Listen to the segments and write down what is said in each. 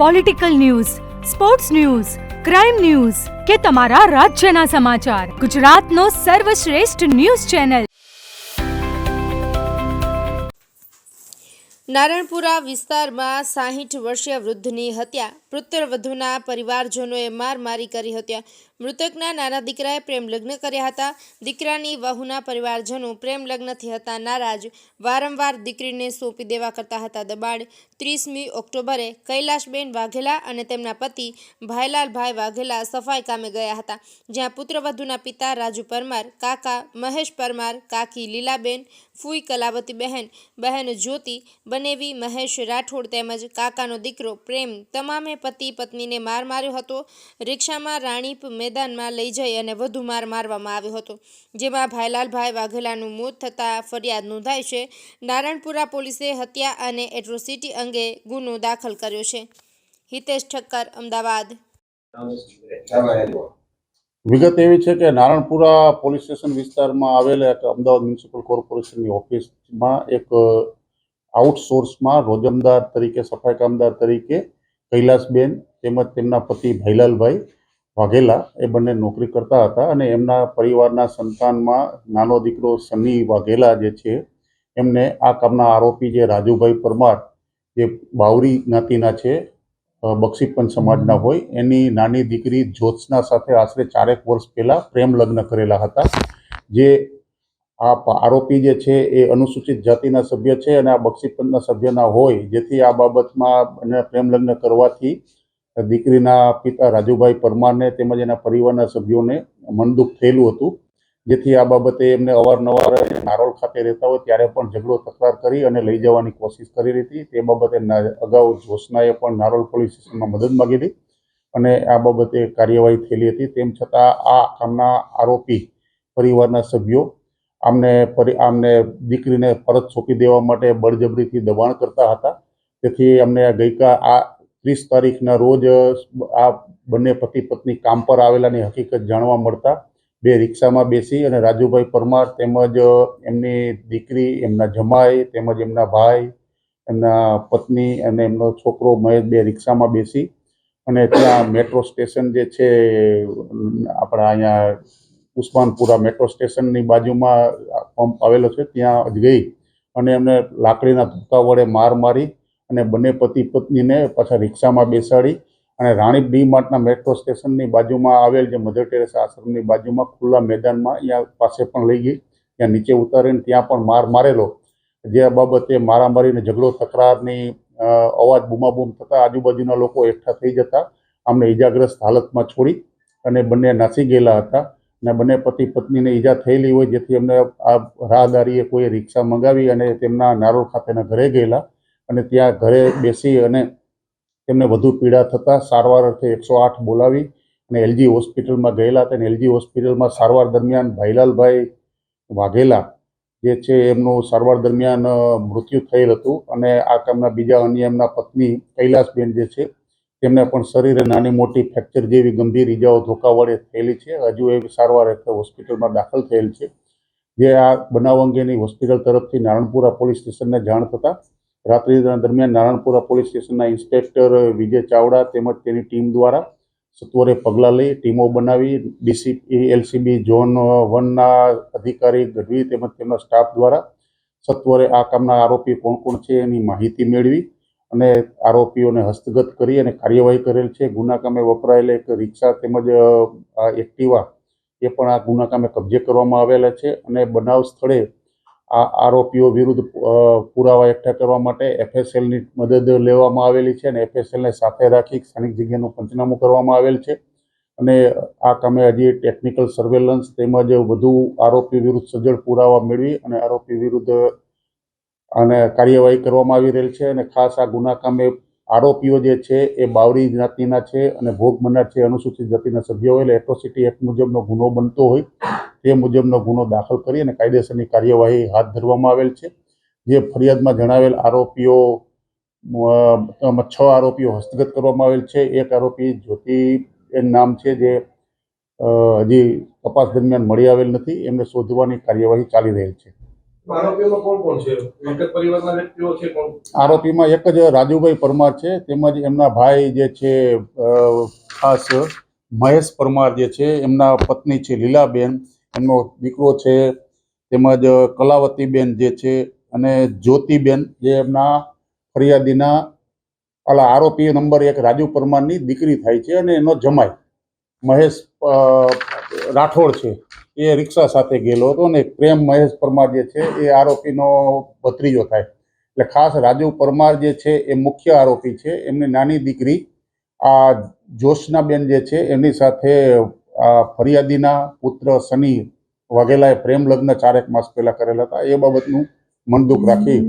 Political news sports news crime news કે તમારા રાજ્યના સમાચાર. ગુજરાતનો સર્વશ્રેષ્ઠ ન્યૂઝ ચેનલ નારણપુરા વિસ્તારમાં સાહીઠ વર્ષીય વૃદ્ધની હત્યા. પુત્રવધૂના પરિવારજનોએ માર મારી કરી હત્યા. મૃતકના નાના દીકરાએ પ્રેમ લગ્ન કર્યા હતા. દીકરાની વહુના પરિવારજનો પ્રેમ લગ્નથી હતા. નારાજ વારંવાર દીકરીને સોંપી દેવા કરતા હતા. દબાણ ત્રીસમી ઓક્ટોબરે કૈલાશબેન વાઘેલા અને તેમના પતિ ભાઈલાલભાઈ વાઘેલા સફાઈ કામે ગયા હતા, જ્યાં પુત્રવધુના પિતા રાજુ પરમાર, કાકા મહેશ પરમાર, કાકી લીલાબેન, ફૂઈ કલાવતી બહેન બહેન જ્યોતિ, બનેવી મહેશ રાઠોડ તેમજ કાકાનો દીકરો પ્રેમ તમામે પતિ પત્નીને માર માર્યો હતો. રિક્ષામાં રાણીપ મેદાનમાં લઈ જઈ અને વધુ માર મારવામાં આવ્યો હતો. જેમાં ભાઈલાલભાઈ વાઘેલાનું મોત થતાં ફરિયાદ નોંધાઈ છે. નારાયણપુરા પોલીસે હત્યા અને એટ્રોસિટી અંગે ગુનો દાખલ કર્યો છે. હિતેશ ઠક્કર, અમદાવાદ. વિગત એવી છે કે નારણપુરા પોલીસ સ્ટેશન વિસ્તારમાં આવેલા એક અમદાવાદ મ્યુનિસિપલ કોર્પોરેશનની ઓફિસમાં એક આઉટસોર્સમાં રોજમદાર તરીકે, સફાઈ કામદાર તરીકે કૈલાસબેન તેમજ તેમના પતિ ભાઈલાલભાઈ વાઘેલા એ બંને નોકરી કરતા હતા અને એમના પરિવારના સંતાનમાં નાનો દીકરો સની વાઘેલા જે છે, એમને આ કામના આરોપી જે રાજુભાઈ પરમાર, જે બાવરી જ્ઞાતિના છે બક્ષીપન સમાજના હોય, એની નાની દીકરી જ્યોત્સના સાથે આશરે ચારેક વર્ષ પહેલાં પ્રેમ લગ્ન કરેલા હતા. જે આ આરોપી જે છે એ અનુસૂચિત જાતિના સભ્ય છે અને આ બક્ષીપંતના સભ્યના હોય, જેથી આ બાબતમાં એને પ્રેમ લગ્ન કરવાથી દીકરીના પિતા રાજુભાઈ પરમારને તેમજ એના પરિવારના સભ્યોને મનદુખ થયેલું હતું, જેથી આ બાબતે એમને અવારનવાર નારોલ ખાતે રહેતા હોય ત્યારે પણ ઝઘડો તકરાર કરી અને લઈ જવાની કોશિશ કરી હતી. તે બાબતે અગાઉ જોશનાએ પણ નારોલ પોલીસ સ્ટેશનમાં મદદ માગી હતી અને આ બાબતે કાર્યવાહી થયેલી હતી. તેમ છતાં આ કામના આરોપી પરિવારના સભ્યો આમને આમને દીકરીને પરત સોંપી દેવા માટે બળજબરીથી દબાણ કરતા હતા. તેથી અમને આ ગઈકા, આ ત્રીસ તારીખના રોજ આ બંને પતિ પત્ની કામ પર આવેલાની હકીકત જાણવા મળતા બે રિક્ષામાં બેસી અને રાજુભાઈ પરમાર તેમજ એમની દીકરી, એમના જમાઈ, તેમજ એમના ભાઈ, એમના પત્ની અને એમનો છોકરો મહેશ બે રિક્ષામાં બેસી અને ત્યાં મેટ્રો સ્ટેશન જે છે, આપણા અહીંયા ઉસ્માનપુરા મેટ્રો સ્ટેશનની બાજુમાં પંપ આવેલો છે, ત્યાં ગઈ અને એમને લાકડીના ધુકા વડે માર મારી અને બંને પતિ પત્નીને પાછા રિક્ષામાં બેસાડી અને રાણીપ ડી માર્ટના મેટ્રો સ્ટેશનની બાજુમાં આવેલ જે મધર ટેરેસા આશ્રમની બાજુમાં ખુલ્લા મેદાનમાં અહીંયા પાસે પણ લઈ ગઈ. ત્યાં નીચે ઉતારીને ત્યાં પણ માર મારેલો. જે બાબતે મારામારીને ઝઘડો તકરારની અવાજ બૂમાબૂમ થતાં આજુબાજુના લોકો એકઠા થઈ જતા અમને ઈજાગ્રસ્ત હાલતમાં છોડી અને બંને નાસી ગયેલા હતા. અને બંને પતિ પત્નીને ઈજા થયેલી હોય જેથી એમને આ રાહદારીએ કોઈ રિક્ષા મંગાવી અને તેમના નારોળ ખાતેના ઘરે ગયેલા. અને ત્યાં ઘરે બેસી અને તેમને વધુ પીડા થતાં સારવાર અર્થે એકસો આઠ બોલાવી અને એલજી હોસ્પિટલમાં ગયેલા હતા. અને એલજી હોસ્પિટલમાં સારવાર દરમિયાન ભાઈલાલભાઈ વાઘેલા જે છે એમનું સારવાર દરમિયાન મૃત્યુ થયેલ હતું. અને આ કામના બીજા અન્ય એમના પત્ની કૈલાસબેન જે છે, તેમને પણ શરીરે નાની મોટી ફ્રેક્ચર જેવી ગંભીર ઈજાઓ ધોકા થયેલી છે. હજુ એ સારવાર હેઠળ હોસ્પિટલમાં દાખલ થયેલ છે. જે આ બનાવ અંગેની હોસ્પિટલ તરફથી નારણપુરા પોલીસ સ્ટેશનને જાણ થતાં રાત્રિ દરમિયાન નારણપુરા પોલીસ સ્ટેશનના ઇન્સ્પેક્ટર વિજય ચાવડા તેમજ તેની ટીમ દ્વારા સત્વરે પગલાં લઈ ટીમો બનાવી ડીસીપી, એલસીબી, ઝોન વનના અધિકારી ગઢવી તેમજ તેમના સ્ટાફ દ્વારા સત્વરે આ કામના આરોપી કોણ કોણ છે એની માહિતી મેળવી અને આરોપીઓને હસ્તગત કરી અને કાર્યવાહી કરેલ છે. ગુના કામે વપરાયેલ એક રિક્ષા તેમજ એક્ટિવા એ પણ આ ગુના કામે કબજે કરવામાં આવેલા છે અને બનાવ સ્થળે આ આરોપીઓ વિરુદ્ધ પુરાવા એકઠા કરવા માટે એફએસએલની મદદ લેવામાં આવેલી છે અને એફએસએલને સાથે રાખી સ્થાનિક જગ્યાનું પંચનામું કરવામાં આવેલ છે. અને આ કામે હજી ટેકનિકલ સર્વેલન્સ તેમજ વધુ આરોપી વિરુદ્ધ સજ્જડ પુરાવા મેળવી અને આરોપી વિરુદ્ધ અને કાર્યવાહી કરવામાં આવી રહેલ છે. અને ખાસ આ ગુના કામે આરોપીઓ જે છે એ બાવરી જ્ઞાતિના છે અને ભોગ બનનાર છે અનુસૂચિત જાતિના સભ્યો હોય. એટલે એટ્રોસિટી એક્ટ મુજબનો ગુનો બનતો હોય તે મુજબનો ગુનો દાખલ કરી અને કાયદેસરની કાર્યવાહી હાથ ધરવામાં આવેલ છે. જે ફરિયાદમાં જણાવેલ આરોપીઓ છ આરોપીઓ હસ્તગત કરવામાં આવેલ છે. એક આરોપી જ્યોતિ એનું નામ છે જે હજી તપાસ દરમિયાન મળી આવેલ નથી. એમને શોધવાની કાર્યવાહી ચાલી રહેલ છે. આરોપીમાં એક જ રાજુભાઈ પરમાર છે, તેમજ એમના ભાઈ જે છે ખાસ મહેશ પરમાર જે છે, એમના પત્ની છે લીલાબેન, એમનો દીકરો છે, તેમજ કલાવતીબેન જે છે, અને જ્યોતિબેન જે એમના ફરિયાદીના, અલા, આરોપી નંબર એક રાજુ પરમારની દીકરી થાય છે અને એનો જમાઈ, મહેશ રાઠોડ છે. એ રિક્ષા સાથે ગયેલો હતો અને પ્રેમ મહેશ પરમાર જે છે એ આરોપીનો ભત્રીજો થાય. એટલે ખાસ રાજુ પરમાર જે છે એ મુખ્ય આરોપી છે. એમની નાની દીકરી આ જોશનાબેન જે છે એમની સાથે આ ફરિયાદીના પુત્ર સની વાઘેલાએ પ્રેમ લગ્ન ચારેક માસ પહેલા કરેલા હતા. એ બાબતનું મનદુખ રાખી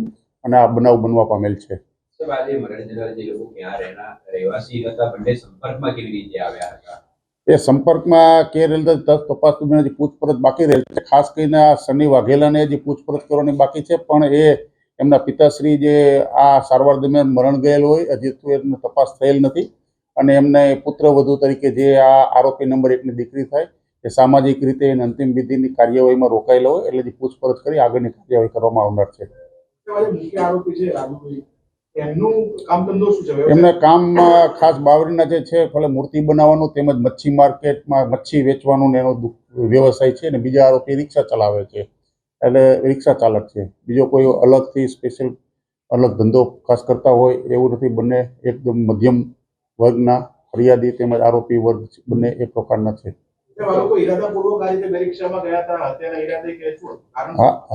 અને આ બનાવ બનવા પામેલ છે. સંપર્કમાં કેવી રીતે આવ્યા હતા? એ સંપર્કમાં કે રહેલ તપાસ દરમિયાન પૂછપરછ બાકી રહેલ છે. ખાસ કરીને આ સની વાઘેલાને હજી પૂછપરછ કરવાની બાકી છે, પણ એ એમના પિતાશ્રી જે આ સારવાર દરમિયાન મરણ ગયેલ હોય, હજી એમને તપાસ થયેલ નથી. અને એમને પુત્ર વધુ તરીકે જે આ આરોપી નંબર એકની દીકરી થાય, એ સામાજિક રીતે એને અંતિમ વિધિની કાર્યવાહીમાં રોકાયેલો હોય, એટલે પૂછપરછ કરી આગળની કાર્યવાહી કરવામાં આવનાર છે. એમનું કામમાં ખાસ બાવરીના જે છે ભલે મૂર્તિ બનાવવાનું, તેમજ મચ્છી માર્કેટમાં મચ્છી વેચવાનું ને એનો વ્યવસાય છે ને બીજા આરોપી રિક્ષા ચલાવે છે. એટલે રિક્ષા ચાલક છે. બીજો કોઈ અલગથી સ્પેશિયલ અલગ ધંધો ખાસ કરતા હોય એવું નથી, બંને એકદમ મધ્યમ વર્ગના, ફરિયાદી તેમજ આરોપી વર્ગ. બંને એ પ્રકારના છે.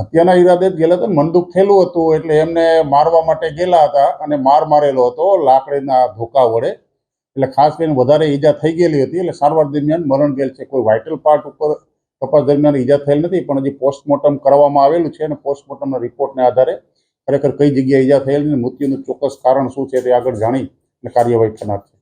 હત્યાના ઈરાદે ગયેલા હતા મનદુખ થયેલું હતું એટલે એમને મારવા માટે ગયેલા હતા અને માર મારેલો હતો લાકડીના ધોકા વડે. એટલે ખાસ કરીને વધારે ઈજા થઈ ગયેલી હતી એટલે સારવાર દરમિયાન મરણ ગયેલ છે. કોઈ વાઇટલ પાર્ટ ઉપર તપાસ દરમિયાન ઈજા થયેલ નથી પણ હજી પોસ્ટમોર્ટમ કરવામાં આવેલું છે અને પોસ્ટમોર્ટમના રિપોર્ટને આધારે ખરેખર કઈ જગ્યાએ ઈજા થયેલ અને મૃત્યુનું ચોક્કસ કારણ શું છે તે આગળ જાણી અને કાર્યવાહી થનાર છે.